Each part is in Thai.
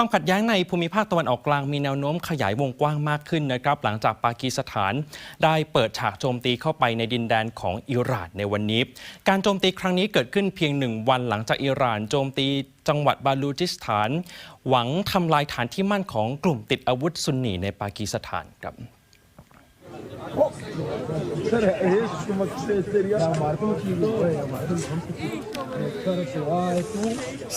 ความขัดแย้งในภูมิภาคตะวันออกกลางมีแนวโน้มขยายวงกว้างมากขึ้นนะครับ หลังจากปากีสถานได้เปิดฉากโจมตีเข้าไปในดินแดนของอิหร่านในวันนี้ การโจมตีครั้งนี้เกิดขึ้นเพียงหนึ่งวันหลังจากอิหร่านโจมตีจังหวัดบาลูจิสถาน หวังทำลายฐานที่มั่นของกลุ่มติดอาวุธซุนนีในปากีสถานครับ ترى ايش شو ما تصير يا معرفة يا معرفة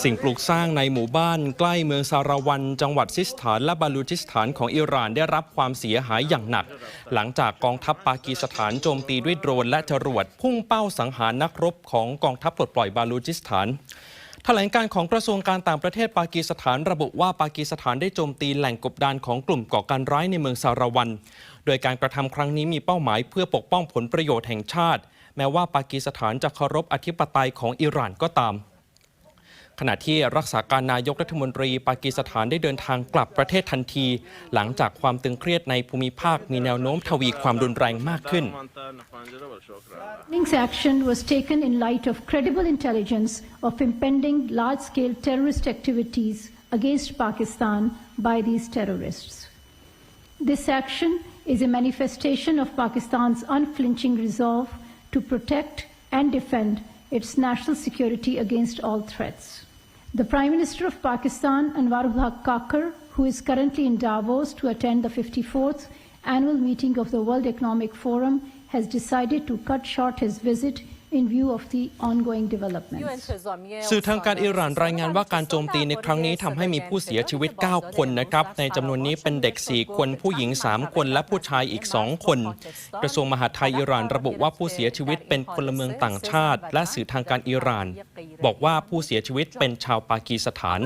สิ่งปลูกสร้างในหมู่บ้านใกล้เมืองซาราวัน จังหวัดซิสถานและบาลูจิสถานของอิหร่านได้รับความเสียหายอย่างหนัก หลังจากกองทัพปากีสถานโจมตีด้วยโดรนและจรวด พุ่งเป้าสังหารนักรบของกองทัพปลดปล่อยบาลูจิสถาน แถลงการของกระทรวงการต่างประเทศปากีสถานระบุว่าปากีสถานได้โจมตีแหล่งกบดานของกลุ่มก่อการร้ายในเมืองซาราวัน โดยการกระทำครั้งนี้มีเป้าหมายเพื่อปกป้องผลประโยชน์แห่งชาติ แม้ว่าปากีสถานจะเคารพอธิปไตยของอิหร่านก็ตาม ขณะที่รักษาการนายกรัฐมนตรีปากีสถานได้เดินทางกลับประเทศทันที หลังจากความตึงเครียดในภูมิภาคมีแนวโน้มทวีความรุนแรงมากขึ้น Ning's action was taken in light of credible intelligence of impending large-scale terrorist activities against Pakistan by these terrorists. This action is a manifestation of Pakistan's unflinching resolve to protect and defend its national security against all threats. The Prime Minister of Pakistan, Anwar ul Haq Kakar, who is currently in Davos to attend the 54th annual meeting of the World Economic Forum, has decided to cut short his visit in view of the ongoing developments. สื่อทางการอิหร่านรายงานว่าการโจมตีในครั้งนี้ทำให้มีผู้เสียชีวิต 9 คนนะครับ ในจำนวนนี้เป็นเด็ก 4 คน ผู้หญิง 3 คน และผู้ชายอีก 2 คน กระทรวงมหาดไทยอิหร่านระบุว่าผู้เสียชีวิตเป็นพลเมืองต่างชาติ และสื่อทางการอิหร่าน บอกว่าผู้เสียชีวิตเป็นชาวปากีสถาน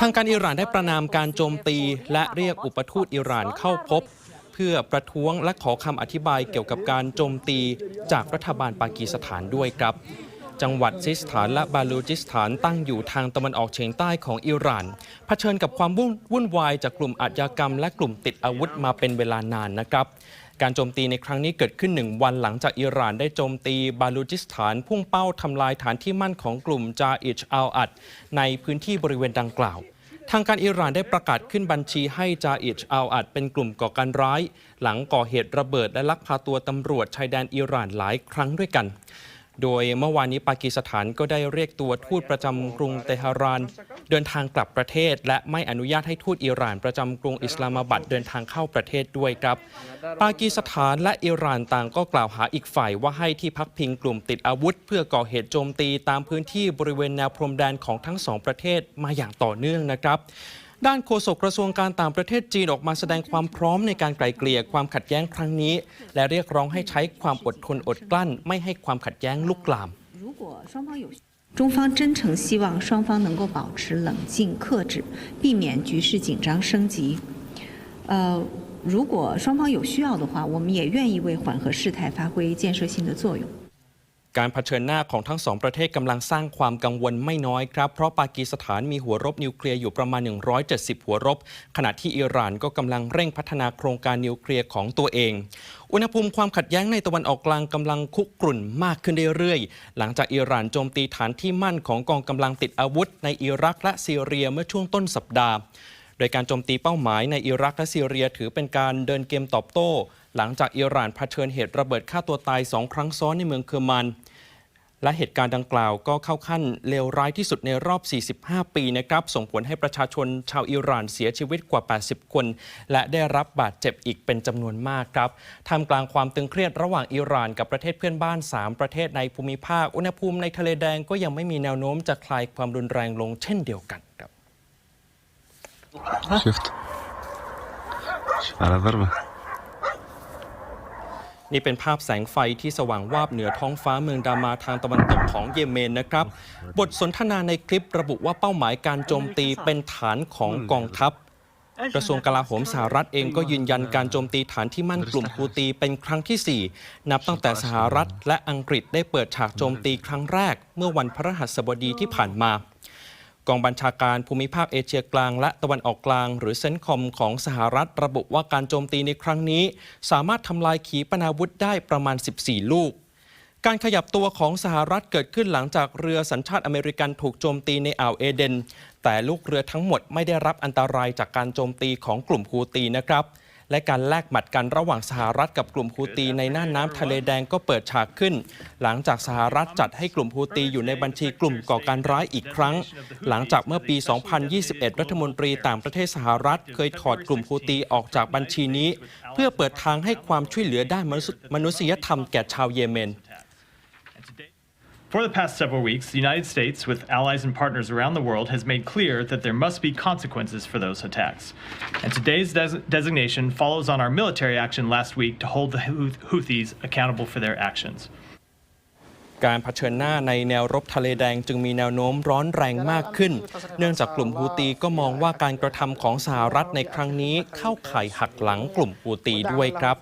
ทางการอิหร่านได้ประนามการโจมตี และเรียกอุปทูตอิหร่านเข้าพบเพื่อประท้วงและขอคำอธิบายเกี่ยวกับการโจมตีจากรัฐบาลปากีสถานด้วยครับจังหวัดซิสถานและบาลูจิสถานตั้งอยู่ทางตะวันออกเฉียงใต้ของอิหร่านเผชิญกับความวุ่นวุ่นวายจากกลุ่มอาชญากรรม และกลุ่มติดอาวุธมาเป็นเวลานานนะครับ การโจมตีในครั้งนี้เกิดขึ้นหนึ่งวันหลังจากอิหร่านได้โจมตีบาลูจิสถานพุ่งเป้าทำลายฐานที่มั่นของกลุ่มจาอิชอัลอัดในพื้นที่บริเวณดังกล่าว ทางการอิหร่านได้ประกาศขึ้นบัญชีให้จาอิชอัลอัดเป็นกลุ่มก่อการร้าย หลังก่อเหตุระเบิดและลักพาตัวตำรวจชายแดนอิหร่านหลายครั้งด้วยกัน โดยเมื่อวานนี้ปากีสถานก็ได้เรียกตัวทูตประจำกรุงเตหะราน เดินทางกลับประเทศ และไม่อนุญาตให้ทูตอิหร่านประจำกรุงอิสลามาบัดเดินทางเข้าประเทศด้วยครับ ปากีสถานและอิหร่านต่างก็กล่าวหาอีกฝ่ายว่าให้ที่พักพิงกลุ่มติดอาวุธ เพื่อก่อเหตุโจมตีตามพื้นที่บริเวณแนวพรมแดนของทั้งสองประเทศมาอย่างต่อเนื่องนะครับ ด้านโฆษกกระทรวงการต่างประเทศจีนออกมาแสดงความพร้อมในการไกล่เกลี่ยความขัดแย้งครั้งนี้ และเรียกร้องให้ใช้ความอดทนอดกลั้น ไม่ให้ความขัดแย้งลุกลาม 如果双方有中方真诚希望双方能够保持冷静克制，避免局势紧张升级。呃，如果双方有需要的话，我们也愿意为缓和事态发挥建设性的作用。 การเผชิญหน้าของทั้งสองประเทศกำลังสร้างความกังวลไม่น้อยครับ เพราะปากีสถานมีหัวรบนิวเคลียร์อยู่ประมาณ 170 หัวรบ ขณะที่อิหร่านก็กำลังเร่งพัฒนาโครงการนิวเคลียร์ของตัวเอง อุณหภูมิความขัดแย้งในตะวันออกกลางกำลังคุกรุ่นมากขึ้นเรื่อยๆ หลังจากอิหร่านโจมตีฐานที่มั่นของกองกำลังติดอาวุธ ในอิรักและซีเรียเมื่อช่วงต้นสัปดาห์ โดยการโจมตีเป้าหมายในอิรักและซีเรียถือเป็นการเดินเกมตอบโต้ หลังจากอิหร่านเผชิญเหตุระเบิดฆ่าตัวตายสองครั้งซ้อนในเมืองเคอร์มัน และเหตุการณ์ดังกล่าวก็เข้าขั้นเลวร้ายที่สุดในรอบ 45 ปีนะครับ ส่งผลให้ประชาชนชาวอิหร่านเสียชีวิตกว่า 80 คน และได้รับบาดเจ็บอีกเป็นจำนวนมากครับท่ามกลางความตึงเครียดระหว่างอิหร่านกับประเทศเพื่อนบ้าน 3 ประเทศในภูมิภาค อุณหภูมิในทะเลแดงก็ยังไม่มีแนวโน้มจะคลายความรุนแรงลงเช่นเดียวกันครับ شفت على ضربة นี่เป็นภาพแสงไฟที่สว่างวาบเหนือท้องฟ้าเมืองดามาทางตะวันตกของเยเมนนะครับ บทสนทนาในคลิประบุว่าเป้าหมายการโจมตีเป็นฐานของกองทัพกระทรวงกลาโหมสหรัฐเองก็ยืนยันการโจมตีฐานที่มั่นกลุ่มฮูตีเป็นครั้งที่ 4 นับตั้งแต่สหรัฐและอังกฤษได้เปิดฉากโจมตีครั้งแรก เมื่อวันพฤหัสบดีที่ผ่านมา กองบัญชาการภูมิภาคเอเชียกลางและตะวันออกกลาง หรือเซนคอมของสหรัฐระบุว่าการโจมตีในครั้งนี้ สามารถทำลายขีปนาวุธได้ประมาณ 14 ลูก การขยับตัวของสหรัฐเกิดขึ้นหลังจากเรือสัญชาติอเมริกันถูกโจมตีในอ่าวเอเดน แต่ลูกเรือทั้งหมดไม่ได้รับอันตรายจากการโจมตีของกลุ่มฮูตีนะครับ และการแลกหมัดกันระหว่างสหรัฐกับกลุ่มฮูตีในน่านน้ำทะเลแดงก็เปิดฉากขึ้น หลังจากสหรัฐจัดให้กลุ่มฮูตีอยู่ในบัญชีกลุ่มก่อการร้ายอีกครั้ง หลังจากเมื่อปี 2021 รัฐมนตรีต่างประเทศสหรัฐ เคยถอดกลุ่มฮูตีออกจากบัญชีนี้ เพื่อเปิดทางให้ความช่วยเหลือด้านมนุษยธรรมแก่ชาวเยเมน For the past several weeks, the United States, with allies and partners around the world, has made clear that there must be consequences for those attacks. And today's des- designation follows on our military action last week to hold the Houth- Houthis accountable for their actions. การเผชิญหน้าในแนวรบทะเลแดงจึงมีแนวโน้มร้อนแรงมากขึ้น เนื่องจากกลุ่มฮูตีก็มองว่าการกระทำของสหรัฐในครั้งนี้เข้าข่ายหักหลังกลุ่มฮูตีด้วยครับ